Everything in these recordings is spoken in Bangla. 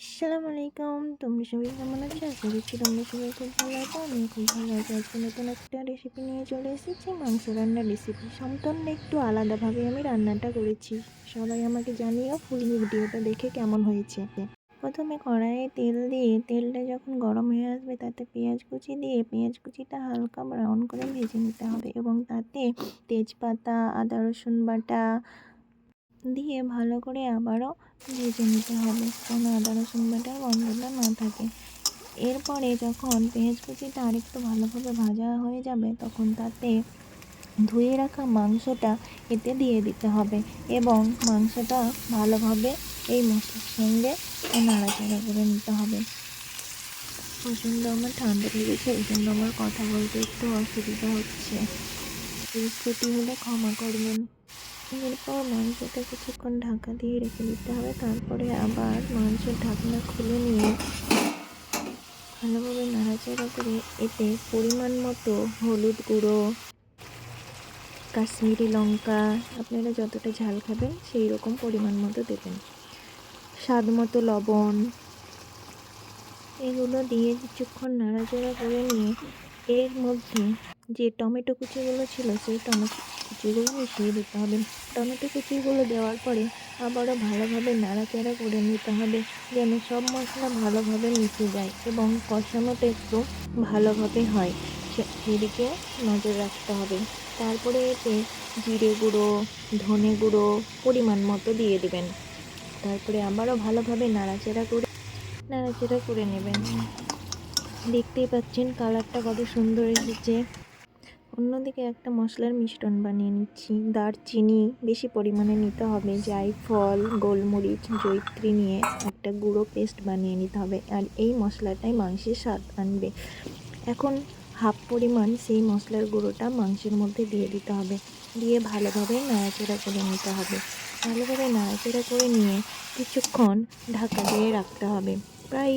আসসালামু আলাইকুম তোমরা সবাই কেমন আছো? আশা করছি তোমরা সবাই খুব ভালো আছো। আমি খুব ভালো আছি। আজকে নতুন একটা রেসিপি নিয়ে চলে এসেছি। মাংস রান্নার রেসিপি সম্পূর্ণ একটু আলাদাভাবে আমি রান্নাটা করেছি। সবাই আমাকে জানিও ফুল ভিডিওটা দেখে কেমন হয়েছে। প্রথমে কড়াইয়ে তেল দিয়ে, তেলটা যখন গরম হয়ে আসবে, তাতে পেঁয়াজ কুচি দিয়ে, পেঁয়াজ কুচিটা হালকা ব্রাউন করে ভেজে নিতে হবে। এবং তাতে তেজপাতা, আদা রসুন বাটা দিয়ে ভালো করে আবারও ভেজে নিতে হবে কোনো আদা, রসুন বাটার গন্ধটা না থাকে। এরপরে যখন পেঁয়াজ কুচিটা আরেকটু ভালোভাবে ভাজা হয়ে যাবে, তখন তাতে ধুয়ে রাখা মাংসটা এতে দিয়ে দিতে হবে এবং মাংসটা ভালোভাবে এই মশলার সঙ্গে নাড়াচাড়া করে নিতে হবে। প্রচণ্ড আমার ঠান্ডা লেগেছে, এই জন্য আমার কথা বলতে একটু অসুবিধা হচ্ছে। ত্রুটি হলে ক্ষমা করবেন। এরপর মাংসটা কিছুক্ষণ ঢাকা দিয়ে রেখে দিতে হবে, তারপরে আবার মাংসের ঢাকনা খুলে নিয়ে ভালোভাবে নাড়াচাড়া করে এতে পরিমাণ মতো হলুদ গুঁড়ো, কাশ্মীরি লঙ্কা, আপনারা যতটা ঝাল খাবেন সেই রকম পরিমাণ মতো দেবেন। স্বাদ মতো লবণ, এগুলো দিয়ে কিছুক্ষণ নাড়াচাড়া করে নিয়ে এর মধ্যে যে টমেটো কুচিগুলো ছিল, সেই টমেটো কুচিগুলো মিশিয়ে দিতে হবে। টমেটো কুচিগুলো দেওয়ার পরে আবারও ভালোভাবে নাড়াচাড়া করে নিতে হবে, যেন সব মশলা ভালোভাবে মিশে যায় এবং কষানোটা একটু ভালোভাবে হয়। সেদিকে নজর রাখতে হবে। তারপরে এতে জিরে গুঁড়ো, ধনে গুঁড়ো পরিমাণ মতো দিয়ে দেবেন। তারপরে আবারও ভালোভাবে নাড়াচাড়া করে নাড়াচাড়া করে নেবেন। দেখতেই পাচ্ছেন কালারটা কত সুন্দর এসেছে। অন্যদিকে একটা মশলার মিশ্রণ বানিয়ে নিচ্ছি। দারচিনি বেশি পরিমাণে নিতে হবে। জায়ফল গোলমরিচ জৈত্রী নিয়ে একটা গুঁড়ো পেস্ট বানিয়ে নিতে হবে। আর এই মশলাটাই মাংসের স্বাদ আনবে। এখন হাফ পরিমাণ সেই মশলার গুঁড়োটা মাংসের মধ্যে দিয়ে দিতে হবে। দিয়ে ভালোভাবে নাড়াচাড়া করে নিতে হবে। ভালোভাবে নাড়াচাড়া করে নিয়ে কিছুক্ষণ ঢাকা দিয়ে রাখতে হবে। প্রায়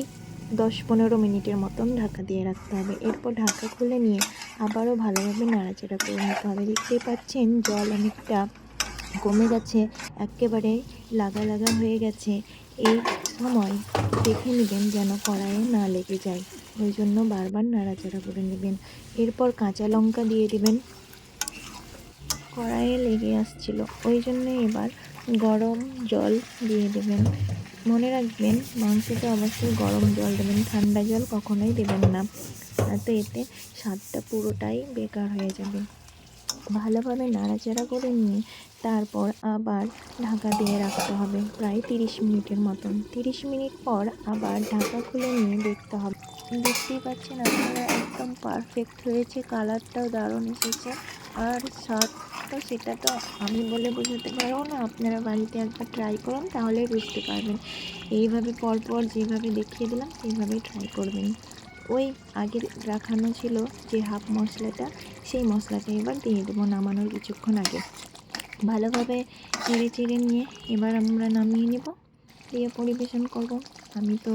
দশ পনেরো মিনিটের মতন ঢাকা দিয়ে রাখতে হবে। এরপর ঢাকা খুলে নিয়ে আবারও ভালোভাবে নাড়াচাড়া করে নিতে হবে। দেখতেই পাচ্ছেন জল অনেকটা কমে গেছে, একেবারে লাগা লাগা হয়ে গেছে। এই সময় দেখে নেবেন যেন কড়াইয়ে না লেগে যায়। ওই জন্য বারবার নাড়াচাড়া করে নেবেন। এরপর কাঁচা লঙ্কা দিয়ে দেবেন। কড়াইয়ে লেগে আসছিল। ওই জন্য এবার গরম জল দিয়ে দেবেন। রাখবেন মাংসতে অবশ্যই গরম জল দেবেন, ঠান্ডা জল কখনোই দেবেন না। তো এতে স্বাদটা পুরোটাই বেকার হয়ে যাবে। ভালোভাবে নাড়াচাড়া করে নিয়ে তারপর আবার ঢাকা দিয়ে রাখতে হবে, প্রায় তিরিশ মিনিটের মতন। তিরিশ মিনিট পর আবার ঢাকা খুলে নিয়ে দেখতে হবে। দেখতেই পাচ্ছেন, আপনারা একদম পারফেক্ট হয়েছে কালারটাও দারুণ এসেছে, আর স্বাদ তো সেটা তো আমি বলে বোঝাতে পারব না। আপনারা বাড়িতে একবার ট্রাই করুন, তাহলেই বুঝতে পারবেন। এইভাবে পরপর যেভাবে দেখিয়ে দিলাম সেইভাবেই ট্রাই করবেন। ওই আগের রাখানো ছিল যে হাফ মশলাটা, সেই মশলাটা এবার দিয়ে দেবো নামানোর কিছুক্ষণ আগে। ভালোভাবে চেড়ে চেড়ে নিয়ে এবার আমরা নামিয়ে নেব। দিয়ে পরিবেশন করব। আমি তো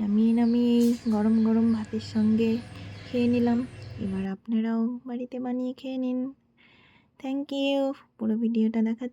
নামিয়ে নামিয়ে এই গরম গরম ভাতের সঙ্গে খেয়ে নিলাম। এবার আপনারাও বাড়িতে বানিয়ে খেয়ে নিন। থ্যাংক ইউ পুরো ভিডিওটা দেখার